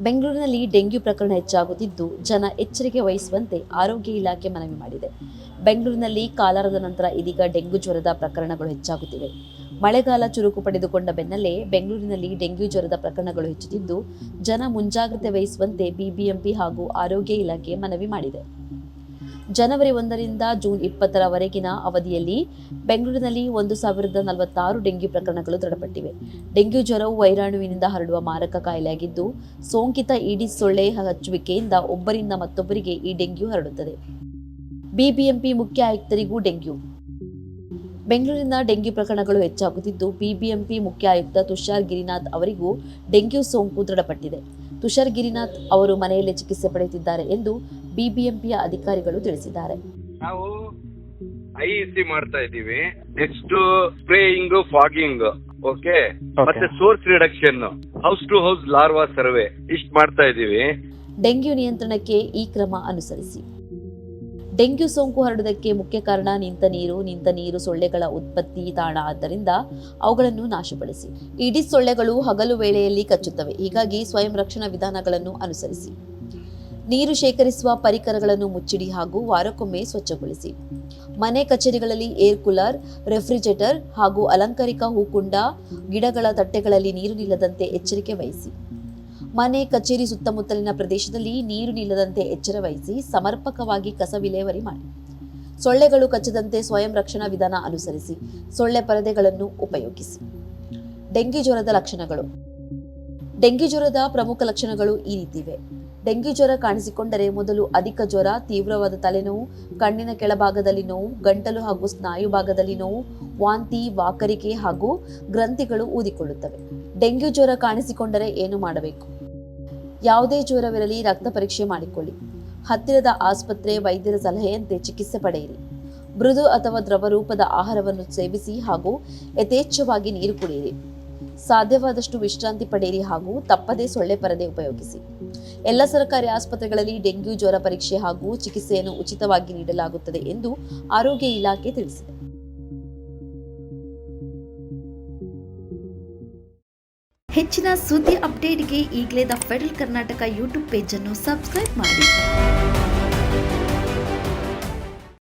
ಬೆಂಗಳೂರಿನಲ್ಲಿ ಡೆಂಗ್ಯೂ ಪ್ರಕರಣ ಹೆಚ್ಚಾಗುತ್ತಿದ್ದು ಜನ ಎಚ್ಚರಿಕೆ ವಹಿಸುವಂತೆ ಆರೋಗ್ಯ ಇಲಾಖೆ ಮನವಿ ಮಾಡಿದೆ. ಬೆಂಗಳೂರಿನಲ್ಲಿ ಕಾಲಾರದ ನಂತರ ಇದೀಗ ಡೆಂಗ್ಯೂ ಜ್ವರದ ಪ್ರಕರಣಗಳು ಹೆಚ್ಚಾಗುತ್ತಿವೆ. ಮಳೆಗಾಲ ಚುರುಕು ಪಡೆದುಕೊಂಡ ಬೆನ್ನಲ್ಲೇ ಬೆಂಗಳೂರಿನಲ್ಲಿ ಡೆಂಗ್ಯೂ ಜ್ವರದ ಪ್ರಕರಣಗಳು ಹೆಚ್ಚುತ್ತಿದ್ದು ಜನ ಮುಂಜಾಗ್ರತೆ ವಹಿಸುವಂತೆ ಬಿಬಿಎಂಪಿ ಹಾಗೂ ಆರೋಗ್ಯ ಇಲಾಖೆ ಮನವಿ ಮಾಡಿದೆ. ಜನವರಿ ಒಂದರಿಂದ ಜೂನ್ ಇಪ್ಪತ್ತರವರೆಗಿನ ಅವಧಿಯಲ್ಲಿ ಬೆಂಗಳೂರಿನಲ್ಲಿ ಒಂದು ಸಾವಿರದ ನಲವತ್ತಾರು ಡೆಂಗ್ಯೂ ಪ್ರಕರಣಗಳು ದೃಢಪಟ್ಟಿವೆ. ಡೆಂಗ್ಯೂ ಜ್ವರವು ವೈರಾಣುವಿನಿಂದ ಹರಡುವ ಮಾರಕ ಕಾಯಿಲೆಯಾಗಿದ್ದು, ಸೋಂಕಿತ ಈಡಿ ಸೊಳ್ಳೆ ಹಚ್ಚುವಿಕೆಯಿಂದ ಒಬ್ಬರಿಂದ ಮತ್ತೊಬ್ಬರಿಗೆ ಈ ಡೆಂಗ್ಯೂ ಹರಡುತ್ತದೆ. ಬಿಬಿಎಂಪಿ ಮುಖ್ಯ ಆಯುಕ್ತರಿಗೂ ಡೆಂಗ್ಯೂ. ಬೆಂಗಳೂರಿನ ಡೆಂಗ್ಯೂ ಪ್ರಕರಣಗಳು ಹೆಚ್ಚಾಗುತ್ತಿದ್ದು, ಬಿಬಿಎಂಪಿ ಮುಖ್ಯ ಆಯುಕ್ತ ತುಷಾರ್ ಗಿರಿನಾಥ್ ಅವರಿಗೂ ಡೆಂಗ್ಯೂ ಸೋಂಕು ದೃಢಪಟ್ಟಿದೆ. ತುಷಾರ್ ಗಿರಿನಾಥ್ ಅವರು ಮನೆಯಲ್ಲೇ ಚಿಕಿತ್ಸೆ ಪಡೆಯುತ್ತಿದ್ದಾರೆ ಎಂದು ಬಿಬಿಎಂಪಿಯ ಅಧಿಕಾರಿಗಳು ತಿಳಿಸಿದ್ದಾರೆ. ನಾವು ಐ ಸಿ ಮಾಡ್ತಾ ಇದ್ದೀವಿ. ನೆಕ್ಸ್ಟ್ ಸ್ಪ್ರೇಯಿಂಗ್ ಫಾಗಿಂಗ್ ಓಕೆ ಮತ್ತೆ source reduction house to house larva survey ಇಷ್ಟ ಮಾಡ್ತಾ ಇದ್ದೀವಿ. ಡೆಂಗ್ಯೂ ನಿಯಂತ್ರಣಕ್ಕೆ ಈ ಕ್ರಮ ಅನುಸರಿಸಿ. ಡೆಂಗ್ಯೂ ಸೋಂಕು ಹರಡುವುದಕ್ಕೆ ಮುಖ್ಯ ಕಾರಣ ನಿಂತ ನೀರು ನಿಂತ ನೀರು ಸೊಳ್ಳೆಗಳ ಉತ್ಪತ್ತಿ ತಾಣ. ಆದ್ದರಿಂದ ಅವುಗಳನ್ನು ನಾಶಪಡಿಸಿ. ಇಡೀ ಸೊಳ್ಳೆಗಳು ಹಗಲು ವೇಳೆಯಲ್ಲಿ ಕಚ್ಚುತ್ತವೆ. ಹೀಗಾಗಿ ಸ್ವಯಂ ರಕ್ಷಣಾ ವಿಧಾನಗಳನ್ನು ಅನುಸರಿಸಿ. ನೀರು ಶೇಖರಿಸುವ ಪರಿಕರಗಳನ್ನು ಮುಚ್ಚಿಡಿ ಹಾಗೂ ವಾರಕ್ಕೊಮ್ಮೆ ಸ್ವಚ್ಛಗೊಳಿಸಿ. ಮನೆ ಕಚೇರಿಗಳಲ್ಲಿ ಏರ್ ಕೂಲರ್, ರೆಫ್ರಿಜರೇಟರ್ ಹಾಗೂ ಅಲಂಕಾರಿಕ ಹೂಕುಂಡ, ಗಿಡಗಳ ತಟ್ಟೆಗಳಲ್ಲಿ ನೀರು ನಿಲ್ಲದಂತೆ ಎಚ್ಚರಿಕೆ ವಹಿಸಿ. ಮನೆ ಕಚೇರಿ ಸುತ್ತಮುತ್ತಲಿನ ಪ್ರದೇಶದಲ್ಲಿ ನೀರು ನಿಲ್ಲದಂತೆ ಎಚ್ಚರ ವಹಿಸಿ ಸಮರ್ಪಕವಾಗಿ ಕಸ ವಿಲೇವರಿ ಮಾಡಿ. ಸೊಳ್ಳೆಗಳು ಕಚ್ಚದಂತೆ ಸ್ವಯಂ ರಕ್ಷಣಾ ವಿಧಾನ ಅನುಸರಿಸಿ ಸೊಳ್ಳೆ ಪರದೆಗಳನ್ನು ಉಪಯೋಗಿಸಿ. ಡೆಂಗಿ ಜ್ವರದ ಲಕ್ಷಣಗಳು. ಡೆಂಗಿ ಜ್ವರದ ಪ್ರಮುಖ ಲಕ್ಷಣಗಳು ಈ ರೀತಿ ಇವೆ ಡೆಂಗ್ಯೂ ಜ್ವರ ಕಾಣಿಸಿಕೊಂಡರೆ ಮೊದಲು ಅಧಿಕ ಜ್ವರ, ತೀವ್ರವಾದ ತಲೆನೋವು, ಕಣ್ಣಿನ ಕೆಳಭಾಗದಲ್ಲಿ ನೋವು, ಗಂಟಲು ಹಾಗೂ ಸ್ನಾಯು ಭಾಗದಲ್ಲಿ ನೋವು, ವಾಂತಿ, ವಾಕರಿಕೆ ಹಾಗೂ ಗ್ರಂಥಿಗಳು ಊದಿಕೊಳ್ಳುತ್ತವೆ. ಡೆಂಗ್ಯೂ ಜ್ವರ ಕಾಣಿಸಿಕೊಂಡರೆ ಏನು ಮಾಡಬೇಕು? ಯಾವುದೇ ಜ್ವರವಿರಲಿ, ರಕ್ತ ಪರೀಕ್ಷೆ ಮಾಡಿಕೊಳ್ಳಿ. ಹತ್ತಿರದ ಆಸ್ಪತ್ರೆ ವೈದ್ಯರ ಸಲಹೆಯಂತೆ ಚಿಕಿತ್ಸೆ ಪಡೆಯಿರಿ. ಮೃದು ಅಥವಾ ದ್ರವ ರೂಪದ ಆಹಾರವನ್ನು ಸೇವಿಸಿ ಹಾಗೂ ಯಥೇಚ್ಛವಾಗಿ ನೀರು ಕುಡಿಯಿರಿ. ಸಾಧ್ಯವಾದಷ್ಟು ವಿಶ್ರಾಂತಿ ಪಡೆಯಿರಿ ಹಾಗೂ ತಪ್ಪದೇ ಸೊಳ್ಳೆ ಪರದೆ ಉಪಯೋಗಿಸಿ. ಎಲ್ಲ ಸರ್ಕಾರಿ ಆಸ್ಪತ್ರೆಗಳಲ್ಲಿ ಡೆಂಗ್ಯೂ ಜ್ವರ ಪರೀಕ್ಷೆ ಹಾಗೂ ಚಿಕಿತ್ಸೆಯನ್ನು ಉಚಿತವಾಗಿ ನೀಡಲಾಗುತ್ತದೆ ಎಂದು ಆರೋಗ್ಯ ಇಲಾಖೆ ತಿಳಿಸಿದೆ. ಹೆಚ್ಚಿನ ಸುದ್ದಿ ಅಪ್ಡೇಟ್ಗೆ ಈಗಲೇ ದ ಫೆಡರಲ್ ಕರ್ನಾಟಕ ಯೂಟ್ಯೂಬ್ ಪೇಜನ್ನು ಸಬ್ಸ್ಕ್ರೈಬ್ ಮಾಡಿ.